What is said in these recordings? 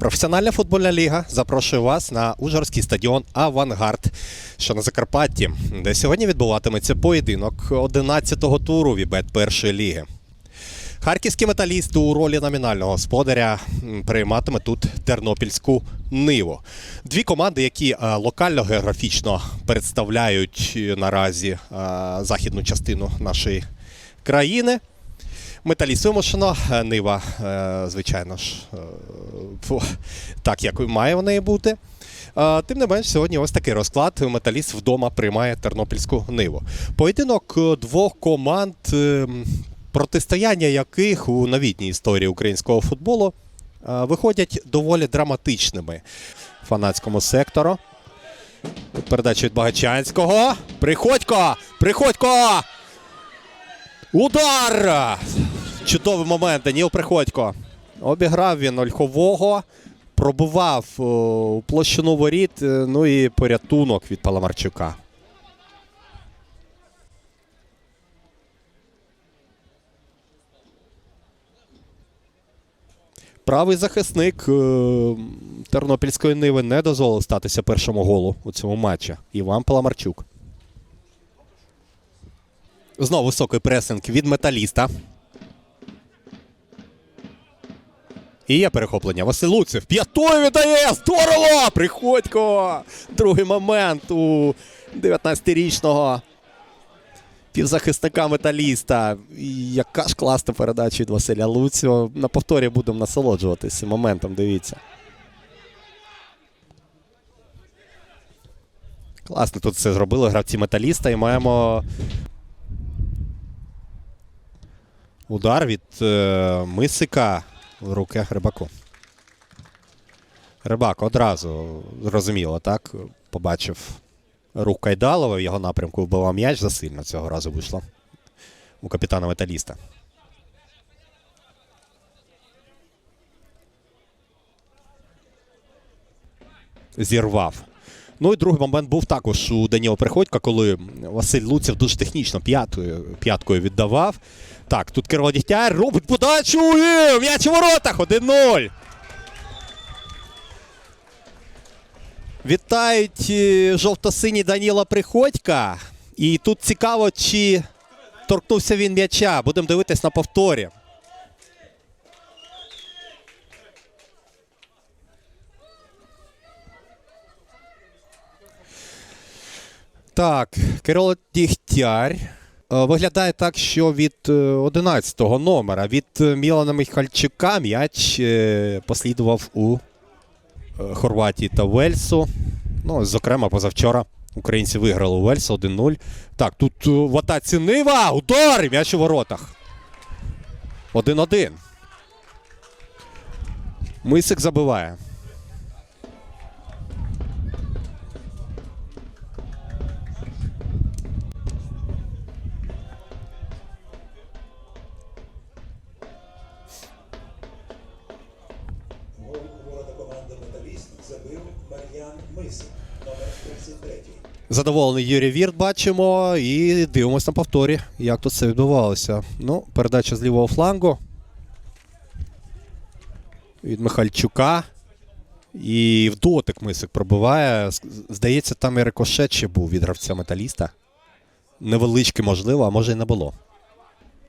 Професіональна футбольна ліга запрошує вас на Ужгородський стадіон Авангард, що на Закарпатті, де сьогодні відбуватиметься поєдинок 11-го туру Вібет першої ліги. Харківський металіст у ролі номінального господаря прийматиме тут тернопільську ниву. Дві команди, які е, локально географічно представляють е, наразі е, західну частину нашої країни. Металіст вимушено, е, Нива, е, звичайно ж, е, так як має в неї бути. Тим не менш, сьогодні ось такий розклад. Металіст вдома приймає тернопільську ниву. Поєдинок двох команд, протистояння яких у новітній історії українського футболу виходять доволі драматичними фанатському сектору. Передача від Багачанського. Приходько! Приходько! Удар! Чудовий момент. Даніл Приходько. Обіграв він Ольхового, пробував у площину воріт, е, ну і порятунок від Паламарчука. Правий захисник е, Тернопільської Ниви не дозволив статися першому голу у цьому матчі. Іван Паламарчук. Знову високий пресинг від металіста. І є перехоплення. Василь Луцев. П'ятою віддає! Здорово! Приходько! Другий момент у 19-річного півзахисника металіста. Яка ж класна передача від Василя Луцева. На повторі будемо насолоджуватися моментом. Дивіться. Класно тут все зробили гравці металіста і маємо Удар від е, Мисика в руки Рибаку. Рибак одразу зрозуміло, так? Побачив рух Кайдалова в його напрямку вбивав м'яч засильно цього разу вийшло у капітана металіста. Зірвав. Ну і другий момент був також у Даніла Приходька, коли Василь Луцев дуже технічно п'ятою, п'яткою віддавав. Так, тут Кирило Дігтяр робить подачу. М'яч у воротах 1-0. Вітають е, жовто-сині Даніла Приходька. І тут цікаво, чи торкнувся він м'яча. Будемо дивитись на повторі. Так, Кирило Дігтяр. Е, Виглядає так, що від 11-го номера, від е, Мілана Михальчука м'яч е, послідував у е, Хорватії та Вельсу. Ну, зокрема, позавчора українці виграли у Вельсу 1-0. Так, тут е, в атаці Нива. Удар! М'яч у воротах. 1-1. Мисик забиває. Забив Мар'ян Мисик, номер 33. Задоволений Юрій Вірт бачимо і дивимося на повторі, як тут це відбувалося. Ну, передача з лівого флангу. Від Михальчука. І в дотик Мисик пробиває. Здається, там і рикошет ще був від гравця металіста. Невеличкий, можливо, а може і не було.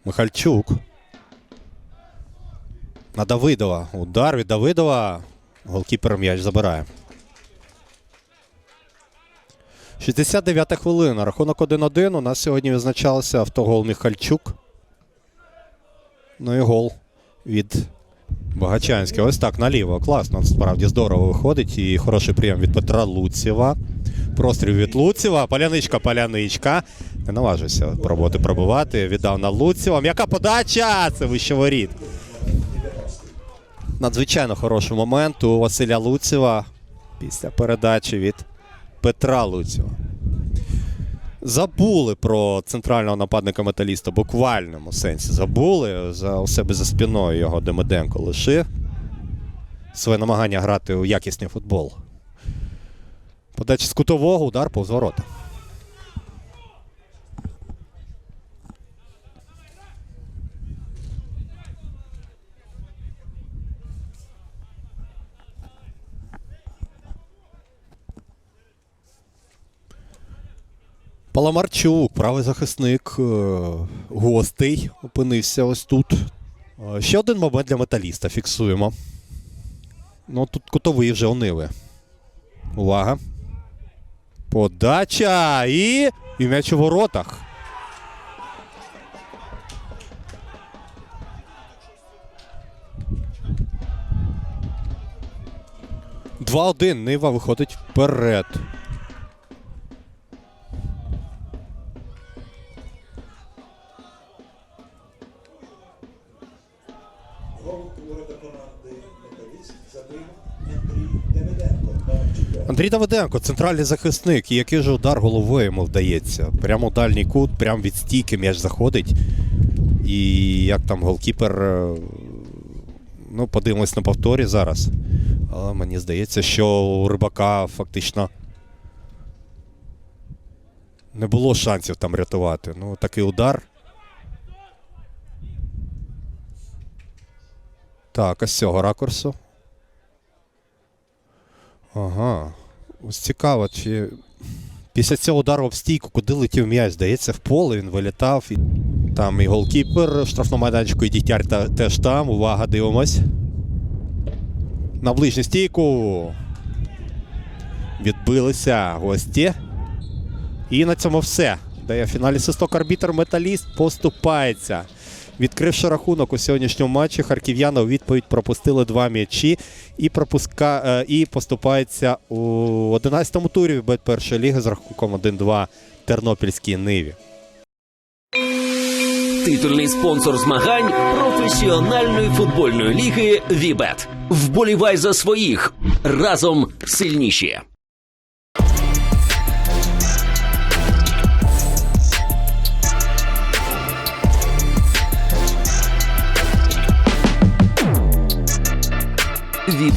Михальчук. На Давидова. Удар від Давидова. Голкіпер м'яч забирає. 69 хвилина. Рахунок 1-1. У нас сьогодні відзначався автогол Міхальчук. Ну і гол від Багачанського. Ось так наліво. Класно. Справді здорово виходить. І хороший прийом від Петра Луцєва. Простріл від Луцєва. Паляничка, паляничка. Не наважився пробувати пробувати. Віддав на Луцєва. М'яка подача! Це вище воріт. Надзвичайно хороший момент у Василя Луцєва після передачі від Петра Луцєва. забули про центрального нападника металіста, буквальному сенсі. Забули за у себе за спиною його Демиденко лишив. Своє намагання грати у якісний футбол. Подача з кутового удар повз ворота. Паламарчук, правий захисник, е, гостей опинився ось тут. Е, Ще один момент для металіста. Фіксуємо. Ну, тут кутовий вже онили. Увага. Подача і. І м'яч у воротах. Два-один. Нива виходить вперед. Андрій Демиденко, номер 4. Андрій Давиденко, центральний захисник. І який же удар головою йому вдається. Прямо дальній кут, прямо від стійки м'яч заходить. І як там голкіпер. е, Ну, подивимось на повторі зараз. Але мені здається, що у рибака фактично не було шансів там рятувати. Ну, такий удар. Так, з цього ракурсу. Ага. Ось цікаво, чи після цього удару об стійку, куди летів м'яч, здається, в поле він вилітав. І... Там і голкіпер в штрафному майданчику, і дітяр та, теж там. Увага, дивимось. На ближню стійку. Відбилися гості. І на цьому все. Дає фіналі свисток арбітр Металіст поступається. Відкривши рахунок у сьогоднішньому матчі, харків'яни у відповідь пропустили два м'ячі і пропуска... е, і поступається у 11-му турі від першої ліги з рахунком 1-2 Тернопільській Ниві. Титульний спонсор змагань професіональної футбольної ліги Вібет. Вболівай за своїх разом сильніші.